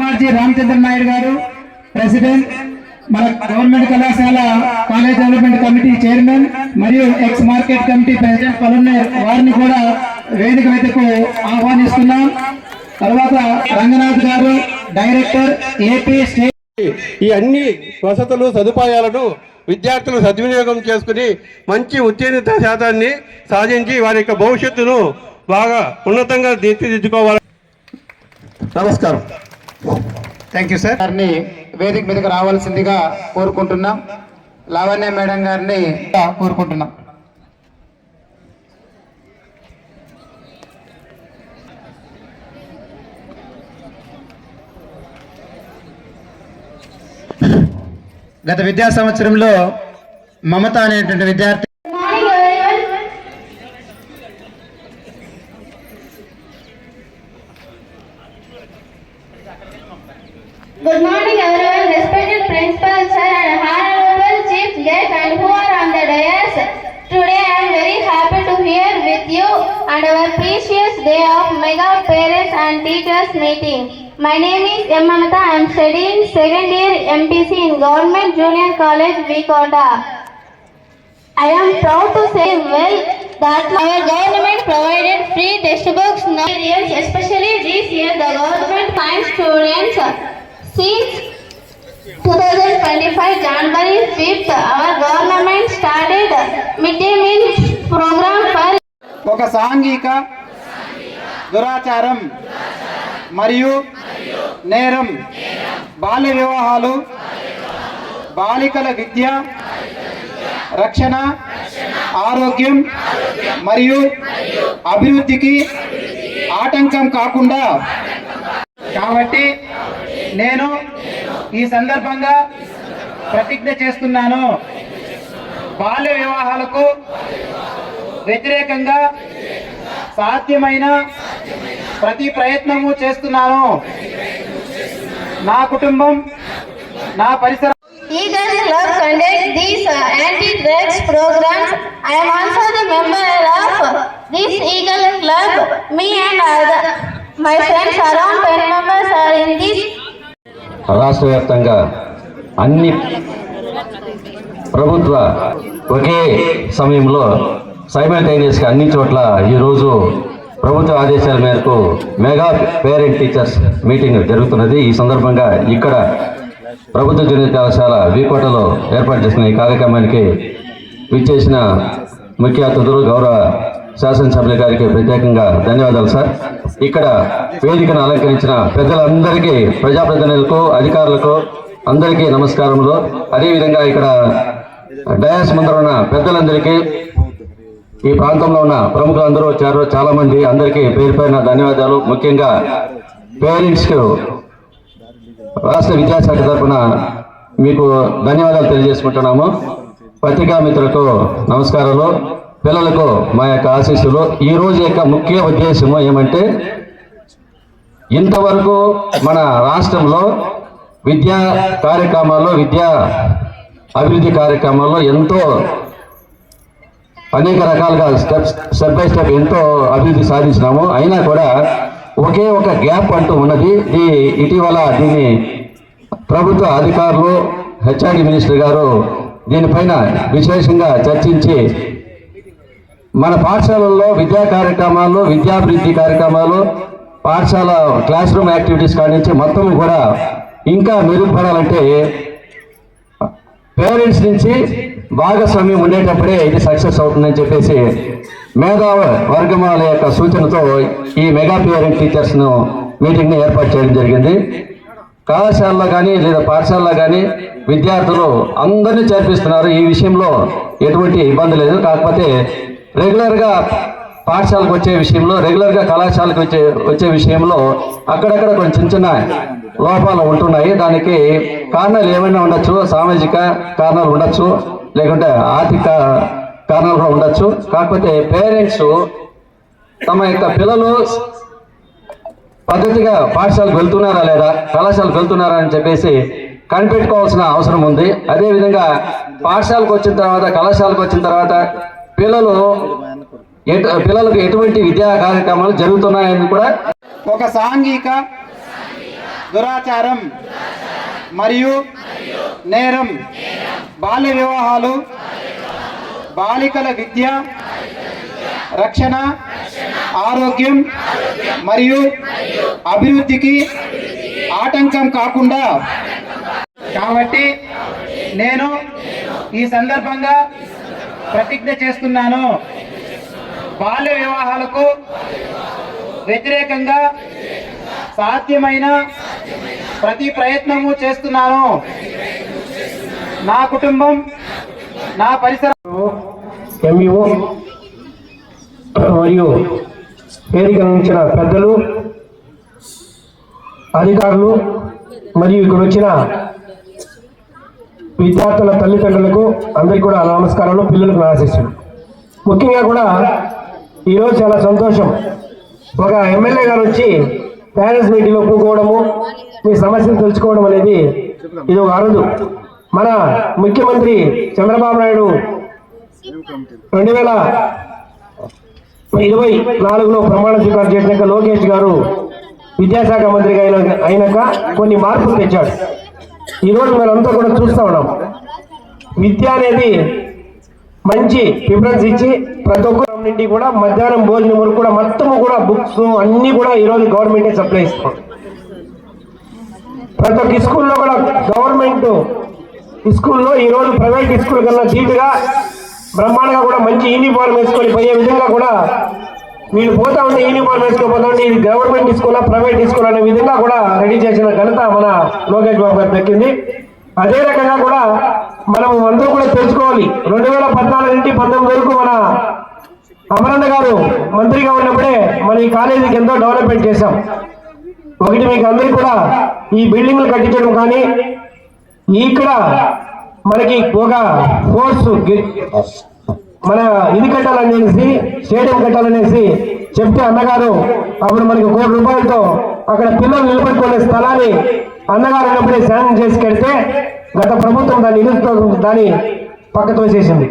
ఎంఆర్జి రామచంద్ర నాయుడు గారు ప్రెసిడెంట్ మన గవర్నమెంట్ కళాశాల కాలేజ్ డెవలప్మెంట్ కమిటీ చైర్మన్ మరియు ఎక్స్ మార్కెట్ కమిటీ ప్రెసిడెంట్ పలున్నారు వారిని కూడా వేదిక మీదకు ఆహ్వానిస్తున్నాం. తర్వాత రంగనాథ్ గారు డైరెక్టర్ ఏపీ స్టేట్ ఈ అన్ని వసతులు సదుపాయాలను విద్యార్థులు సద్వినియోగం చేసుకుని మంచి ఉత్తీర్ణత శాతాన్ని సాధించి వారి యొక్క భవిష్యత్తును బాగా ఉన్నతంగా తీర్చిదిద్దుకోవాలి నమస్కారం. థ్యాంక్ యూ సార్ గారిని వేదిక మీదకి రావాల్సిందిగా కోరుకుంటున్నాం. లావణ్య మేడం గారిని కోరుకుంటున్నాం. గత విద్యా సంవత్సరంలో మమత అనేటువంటి విద్యార్థి mega parents and teachers meeting. My name is M. Mamata. I am studying second year MPC in Government Junior College, Vikota. I am proud to say well that our government provided free textbooks now years, especially this year the government finds students since 2025 January 5th our government started midday meal program for ఒక సాంఘిక దురాచారం మరియు నేరం బాల్య వివాహాలు బాలికల విద్య రక్షణ ఆరోగ్యం మరియు అభివృద్ధికి ఆటంకం కాకుండా కాబట్టి నేను ఈ సందర్భంగా ప్రతిజ్ఞ చేస్తున్నాను. బాల్య వివాహాలకు వ్యతిరేకంగా సాధ్యమైన ప్రతి ప్రయత్నము చేస్తున్నాను నా కుటుంబం నా పరిసర Eagle Club conducts these uh, anti-drugs programs. I am also the member of this Eagle Club. Me and other, my friends around 10 members are in this రాష్ట్ర వ్యాప్తంగా అన్ని ప్రభుత్వ ఒకే సమయంలో సైమల్టైనియస్గా అన్ని చోట్ల ఈరోజు ప్రభుత్వ ఆదేశాల మేరకు మెగా పేరెంట్ టీచర్స్ మీటింగ్ జరుగుతున్నది. ఈ సందర్భంగా ఇక్కడ ప్రభుత్వ జూనియర్ కళాశాల వికోటలో ఏర్పాటు చేసిన ఈ కార్యక్రమానికి విచ్చేసిన ముఖ్య అతిథులు గౌరవ శాసనసభ్యుల గారికి ప్రత్యేకంగా ధన్యవాదాలు సార్. ఇక్కడ వేదికను అలంకరించిన పెద్దలందరికీ ప్రజాప్రతినిధులకు అధికారులకు అందరికీ నమస్కారములు. అదేవిధంగా ఇక్కడ డయాస్ ముందర ఉన్న పెద్దలందరికీ ఈ ప్రాంతంలో ఉన్న ప్రముఖులు అందరూ వచ్చారు. చాలా మంది అందరికీ పేరు పైన ధన్యవాదాలు. ముఖ్యంగా పేరెంట్స్ రాష్ట్ర విద్యాశాఖ తరఫున మీకు ధన్యవాదాలు తెలియజేసుకుంటున్నాము. పత్రికా మిత్రులకు నమస్కారాలు. పిల్లలకు మా యొక్క ఆశీస్సులు. ఈ రోజు యొక్క ముఖ్య ఉద్దేశము ఏమంటే ఇంతవరకు మన రాష్ట్రంలో విద్యా కార్యక్రమాల్లో విద్యా అభివృద్ధి కార్యక్రమాల్లో ఎంతో అనేక రకాలుగా స్టెప్స్ స్టెప్ బై స్టెప్ ఎంతో అభివృద్ధి సాధించినాము. అయినా కూడా ఒకే ఒక గ్యాప్ అంటూ ఉన్నది. ఈ ఇటీవల దీన్ని ప్రభుత్వ అధికారులు హెచ్ఆర్డి మినిస్టర్ గారు దీనిపైన విశేషంగా చర్చించి మన పాఠశాలల్లో విద్యా కార్యక్రమాలు విద్యాభివృద్ధి కార్యక్రమాలు పాఠశాల క్లాస్ రూమ్ యాక్టివిటీస్ కానించి నుంచి మొత్తం కూడా ఇంకా మెరుగుపడాలంటే పేరెంట్స్ నుంచి భాగస్వామ్యం ఉండేటప్పుడే ఇది సక్సెస్ అవుతుందని చెప్పేసి మేధా వర్గమాల యొక్క సూచనతో ఈ మెగా పేరెంట్ టీచర్స్ను మీటింగ్ని ఏర్పాటు చేయడం జరిగింది. కళాశాలలో కానీ లేదా పాఠశాలలో కానీ విద్యార్థులు అందరినీ చేర్పిస్తున్నారు. ఈ విషయంలో ఎటువంటి ఇబ్బంది లేదు. కాకపోతే రెగ్యులర్గా పాఠశాలకు వచ్చే విషయంలో రెగ్యులర్గా కళాశాలకు వచ్చే వచ్చే విషయంలో అక్కడక్కడ కొంచెం చిన్న చిన్న లోపాలు ఉంటున్నాయి. దానికి కారణాలు ఏమైనా ఉండొచ్చు? సామాజిక కారణాలు ఉండొచ్చు? లేకుంటే ఆర్థిక కారణాలు కూడా ఉండొచ్చు. కాకపోతే పేరెంట్స్ తమ యొక్క పిల్లలు పద్ధతిగా పాఠశాలకు వెళ్తున్నారా లేదా కళాశాలకు వెళ్తున్నారా అని చెప్పేసి కనిపెట్టుకోవాల్సిన అవసరం ఉంది. అదేవిధంగా పాఠశాలకు వచ్చిన తర్వాత కళాశాలకు వచ్చిన తర్వాత పిల్లలు ఎటు పిల్లలకు ఎటువంటి విద్యా కార్యక్రమాలు జరుగుతున్నాయని కూడా ఒక సాంఘిక దురాచారం. మరియు నేరం బాల్య వివాహాలు బాలికల విద్య రక్షణ ఆరోగ్యం మరియు అభివృద్ధికి ఆటంకం కాకుండా కాబట్టి నేను ఈ సందర్భంగా ప్రతిజ్ఞ చేస్తున్నాను. బాల్య వివాహాలకు వ్యతిరేకంగా సాధ్యమైన ప్రతి ప్రయత్నము చేస్తున్నాను. నా కుటుంబం నా పరిసర ఎంఈఓ మరియు వేదిక నుంచిన పెద్దలు అధికారులు మరియు ఇక్కడ వచ్చిన విద్యార్థుల తల్లిదండ్రులకు అందరికీ కూడా నమస్కారాలు పిల్లలకు నా ముఖ్యంగా కూడా ఈరోజు చాలా సంతోషం. ఒక ఎమ్మెల్యే గారు వచ్చి పేరెంట్స్ మీటింగ్లో కూకోవడము మీ సమస్యను తెలుసుకోవడం అనేది ఇది ఒక అరుదు. మన ముఖ్యమంత్రి చంద్రబాబు నాయుడు రెండు వేల ఇరవై నాలుగులో ప్రమాణ స్వీకారం చేసినాక లోకేష్ గారు విద్యాశాఖ మంత్రిగా అయిన అయినాక కొన్ని మార్పులు తెచ్చాడు. ఈరోజు మనంతా కూడా చూస్తా ఉన్నాం. విద్య అనేది మంచి ప్రిఫరెన్స్ ఇచ్చి ప్రతి ఒక్కరు నుండి కూడా మధ్యాహ్నం భోజనం వరకు కూడా మొత్తము కూడా బుక్స్ అన్నీ కూడా ఈరోజు గవర్నమెంటే సప్లై ఇస్తాం ప్రతి ఒక్క స్కూల్లో కూడా గవర్నమెంట్ స్కూల్లో ఈ రోజు ప్రైవేట్ స్కూల్ కన్నా చీపుగా బ్రహ్మాండంగా కూడా మంచి యూనిఫామ్ వేసుకొని పోయే విధంగా కూడా వీళ్ళు పోతా ఉంటే యూనిఫామ్ వేసుకొని పోతా ఉంటే ఇది గవర్నమెంట్ స్కూలా ప్రైవేట్ స్కూల్ అనే విధంగా కూడా రెడీ చేసిన ఘనత మన లోకేష్ బాబు గారు దక్కింది అదే రకంగా కూడా మనం అందరూ కూడా తెలుసుకోవాలి. రెండు వేల పద్నాలుగు నుండి పంతొమ్మిది వరకు మన అమరన్న గారు మంత్రిగా ఉన్నప్పుడే మన ఈ కాలేజీకి ఎంతో డెవలప్మెంట్ చేశాం. ఒకటి మీకు అందరికీ కూడా ఈ బిల్డింగ్లు కట్టించడం కానీ ఇక్కడ మనకి ఒక ఫోర్స్ మన ఇది కట్టాలనేసి స్టేడియం కట్టాలనేసి చెప్తే అన్నగారు అప్పుడు మనకి కోటి రూపాయలతో అక్కడ పిల్లలు నిలబెట్టుకునే స్థలాన్ని అన్నగారు అన్నప్పుడే శాంక్షన్ చేసి కడితే గత ప్రభుత్వం దాన్ని నిలుస్తూ దాన్ని పక్కతో చేసింది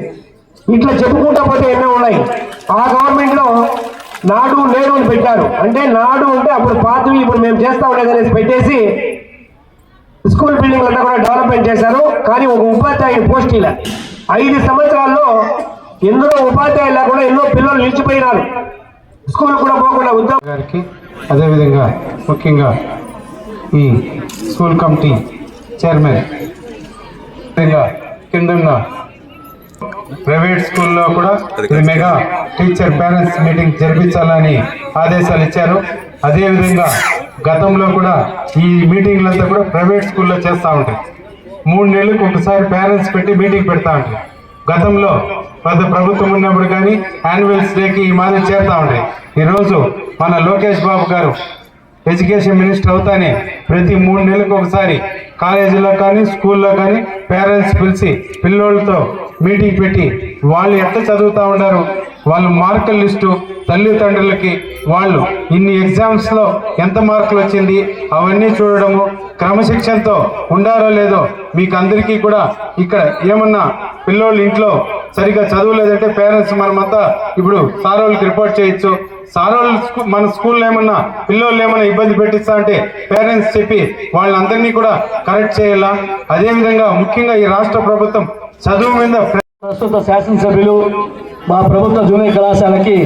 ఇట్లా చెప్పుకుంటా పోతే ఎన్నో ఉన్నాయి. ఆ గవర్నమెంట్లో నాడు నేడు అని పెట్టారు. అంటే నాడు అంటే అప్పుడు పాతవి ఇప్పుడు మేము చేస్తా ఉండేది పెట్టేసి స్కూల్ బిల్డింగ్ అంతా కూడా డెవలప్మెంట్ చేశారు. కానీ ఒక ఉపాధ్యాయుడు పోస్ట్ ఇలా. ఐదు సంవత్సరాల్లో ఎందరో ఉపాధ్యాయులు లేకుండా ఎన్నో పిల్లలు నిలిచిపోయినారు. స్కూల్ కూడా పోకుండా ఉద్యోగ గారికి అదేవిధంగా ముఖ్యంగా ఈ స్కూల్ కమిటీ చైర్మన్ కింద ప్రైవేట్ స్కూల్లో కూడా ఇది మెగా టీచర్ పేరెంట్స్ మీటింగ్ జరిపించాలని ఆదేశాలు ఇచ్చారు. అదేవిధంగా గతంలో కూడా ఈ మీటింగ్లంతా కూడా ప్రైవేట్ స్కూల్లో చేస్తూ ఉంటాయి మూడు నెలలకు ఒకసారి పేరెంట్స్ పెట్టి మీటింగ్ పెడతా ఉంటాయి గతంలో పెద్ద ప్రభుత్వం ఉన్నప్పుడు కానీ యాన్యువల్స్ డేకి ఈ మాదిరి చేస్తూ ఉంటాయి ఈరోజు మన లోకేష్ బాబు గారు ఎడ్యుకేషన్ మినిస్టర్ అవుతానే ప్రతి మూడు నెలలకు ఒకసారి కాలేజీలో కానీ స్కూల్లో కానీ పేరెంట్స్ పిలిచి పిల్లోళ్ళతో మీటింగ్ పెట్టి వాళ్ళు ఎట్లా చదువుతూ ఉన్నారు? వాళ్ళు మార్కుల లిస్టు తల్లిదండ్రులకి వాళ్ళు ఇన్ని ఎగ్జామ్స్లో ఎంత మార్కులు వచ్చింది? అవన్నీ చూడడము క్రమశిక్షణతో ఉండారో లేదో మీకు అందరికీ కూడా ఇక్కడ ఏమన్నా పిల్లోళ్ళు ఇంట్లో సరిగా చదవలేదంటే పేరెంట్స్ మనమంతా ఇప్పుడు సార్ వాళ్ళకి రిపోర్ట్ చేయొచ్చు. సార్ వాళ్ళు మన స్కూల్లో ఏమన్నా పిల్లోళ్ళు ఏమన్నా ఇబ్బంది పెట్టిస్తా అంటే పేరెంట్స్ చెప్పి వాళ్ళందరినీ కూడా కరెక్ట్ చేయాలా? అదేవిధంగా ముఖ్యంగా ఈ రాష్ట్ర ప్రభుత్వం చదువు మీద ప్రస్తుత శాసనసభ్యులు మా ప్రభుత్వ జూనియర్ కళాశాలకి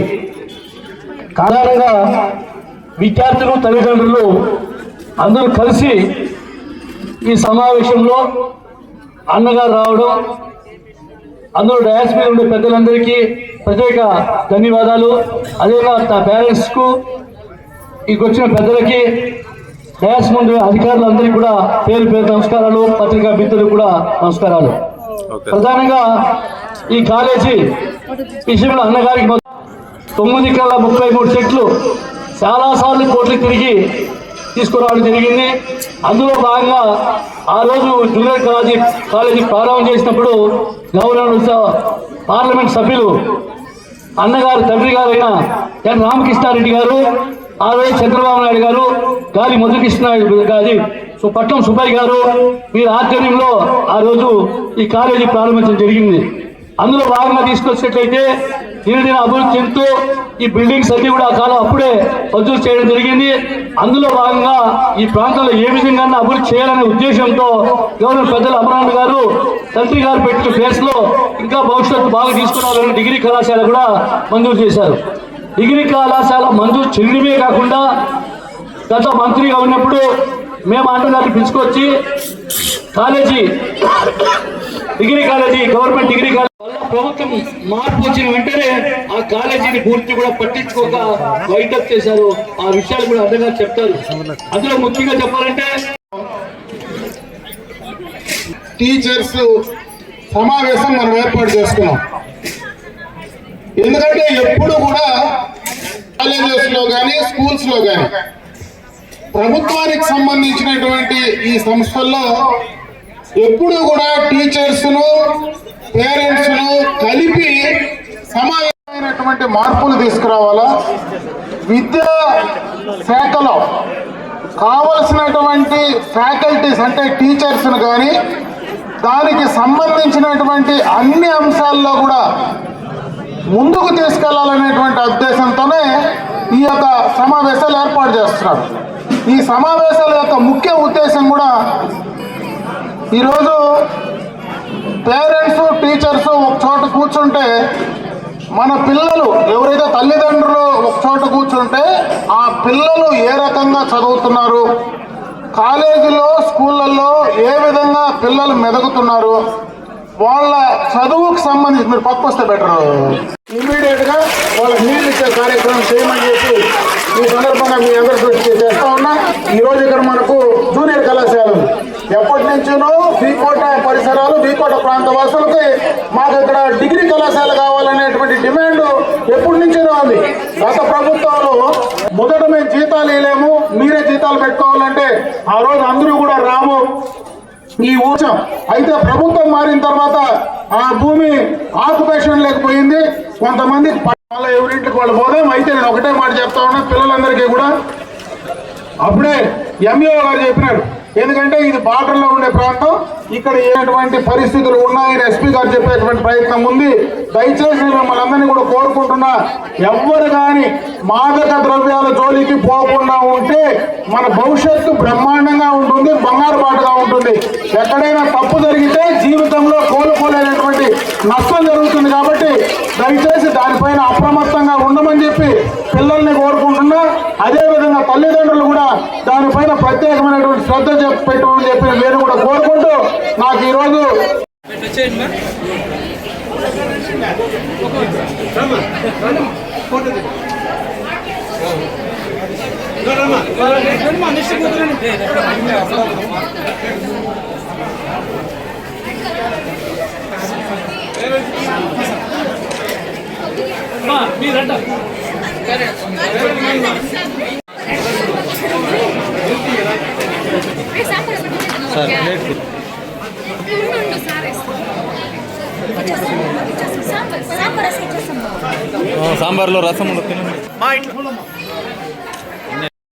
కారణంగా విద్యార్థులు తల్లిదండ్రులు అందరూ కలిసి ఈ సమావేశంలో అన్నగారు రావడం అందరూ డయాస్ మీద ఉండే పెద్దలందరికీ ప్రత్యేక ధన్యవాదాలు. అదేవిధంగా పేరెంట్స్కు ఇక్కడికి వచ్చిన పెద్దలకి డయాస్ ముందు అధికారులందరికీ కూడా పేరు పేరు నమస్కారాలు పత్రికా మిత్రులకు కూడా నమస్కారాలు. ప్రధానంగా ఈ కాలేజీ విషయంలో అన్నగారికి తొమ్మిది కల్లా ముప్పై మూడు చెట్లు చాలాసార్లు కోట్లు తిరిగి తీసుకురావడం జరిగింది. అందులో భాగంగా ఆ రోజు జూనియర్ కాలేజీ కాలేజీ ప్రారంభం చేసినప్పుడు గవర్నర్ పార్లమెంట్ సభ్యులు అన్నగారు తండ్రి గారైన ఎన్ రామకృష్ణారెడ్డి గారు ఆ రోజు చంద్రబాబు నాయుడు గారు గాలి మధుకృష్ణారెడ్డి గారి సో పట్నం సుబ్బయ్య గారు వీరి ఆధ్వర్యంలో ఆ రోజు ఈ కాలేజీ ప్రారంభించడం జరిగింది. అందులో భాగంగా తీసుకొచ్చినట్లయితే దీనిని అభివృద్ధి చెందుతూ ఈ బిల్డింగ్స్ అన్ని కూడా ఆ కాలం అప్పుడే మంజూరు చేయడం జరిగింది. అందులో భాగంగా ఈ ప్రాంతంలో ఏ విధంగా అభివృద్ధి చేయాలనే ఉద్దేశంతో గవర్నర్ పెద్దల అమరావతి గారు తండ్రి గారు పెట్టిన ప్లేస్ ఇంకా భవిష్యత్తు బాగా తీసుకురావాలని డిగ్రీ కళాశాల కూడా మంజూరు చేశారు. డిగ్రీ కళాశాల మంజూరు చేయడమే కాకుండా గత మంత్రిగా ఉన్నప్పుడు మేము ఆటగారిని పిలుచుకొచ్చి college degree college government degree college వల్ల ప్రభుత్వం మార్పు వచ్చిన వెంటనే ఆ కాలేజీని పూర్తి కూడా పట్టించుకోక వైటప్ చేశారు. ఆ విషయాలు కూడా అండగా చెప్తారు. అందులో ముఖ్యంగా చెప్పాలంటే టీచర్స్ సమావేశం మనం ఏర్పాటు చేసుకున్నాం. ఎందుకంటే ఎప్పుడు కూడా కాలేజెస్లో కానీ స్కూల్స్లో కానీ ప్రభుత్వానికి సంబంధించినటువంటి ఈ సంస్థల్లో ఎప్పుడు కూడా టీచర్స్ను పేరెంట్స్ను కలిపి సమాజమైనటువంటి మార్పులు తీసుకురావాలా? విద్యా శాఖలో కావలసినటువంటి ఫ్యాకల్టీస్ అంటే టీచర్స్ను కానీ దానికి సంబంధించినటువంటి అన్ని అంశాల్లో కూడా ముందుకు తీసుకెళ్ళాలనేటువంటి ఉద్దేశంతోనే ఈ యొక్క సమావేశాలు ఏర్పాటు చేస్తున్నారు. ఈ సమావేశాల యొక్క ముఖ్య ఉద్దేశం కూడా ఈరోజు పేరెంట్స్ టీచర్స్ ఒక చోట కూర్చుంటే మన పిల్లలు ఎవరైతే తల్లిదండ్రులు ఒక చోట కూర్చుంటే ఆ పిల్లలు ఏ రకంగా చదువుతున్నారు? కాలేజీలో స్కూళ్ళల్లో ఏ విధంగా పిల్లలు మెదుగుతున్నారు? వాళ్ళ చదువుకు సంబంధించి మీరు పక్క వస్తే బెటర్ ఇమీడియట్గా వాళ్ళకి నీళ్ళు ఇచ్చే కార్యక్రమం చేయమని చెప్పి ఈ సందర్భంగా మీ అందరి దృష్టి చేస్తా ఉన్నా. ఈ రోజు ఇక్కడ మనకు జూనియర్ కళాశాల ఎప్పటి నుంచినో బీకోట పరిసరాలు బీకోట ప్రాంత వాసులకి మాకు ఇక్కడ డిగ్రీ కళాశాల కావాలనేటువంటి డిమాండ్ ఎప్పటి నుంచినో ఉంది. గత ప్రభుత్వంలో మొదట మేము జీతాలు వేయలేము మీరే జీతాలు పెట్టుకోవాలంటే ఆ రోజు అందరూ కూడా రాము. ఈ ఊచం అయితే ప్రభుత్వం మారిన తర్వాత ఆ భూమి ఆక్యుపేషన్ లేకపోయింది కొంతమంది వాళ్ళ ఎవరింటికి వాళ్ళు పోదాం అయితే నేను ఒకటే మాట చెప్తా ఉన్నా పిల్లలందరికీ కూడా. అప్పుడే ఎంఈఓ గారు చెప్పినారు ఎందుకంటే ఇది బార్డర్లో ఉండే ప్రాంతం. ఇక్కడ ఎటువంటి పరిస్థితులు ఉన్నాయని ఎస్పీ గారు చెప్పేటువంటి ప్రయత్నం ఉంది. దయచేసి నేను మిమ్మల్ని అందరినీ కూడా కోరుకుంటున్నా ఎవ్వరు కానీ మాదక ద్రవ్యాల జోలికి పోకుండా ఉంటే మన భవిష్యత్తు బ్రహ్మాండంగా ఉంటుంది బంగారు బాటగా ఉంటుంది. ఎక్కడైనా తప్పు జరిగితే జీవితంలో కోలుకోలేనటువంటి నష్టం జరుగుతుంది కాబట్టి దయచేసి దానిపైన అప్రమత్తంగా ఉండమని చెప్పి పిల్లల్ని కోరుకుంటున్నా. తల్లిదండ్రులు కూడా దానిపైన ప్రత్యేకమైనటువంటి శ్రద్ధ పెట్టమని చెప్పి నేను కూడా కోరుకుంటూ నాకు ఈరోజు సాంబార్ సాంబార్లో రసం ఉండదు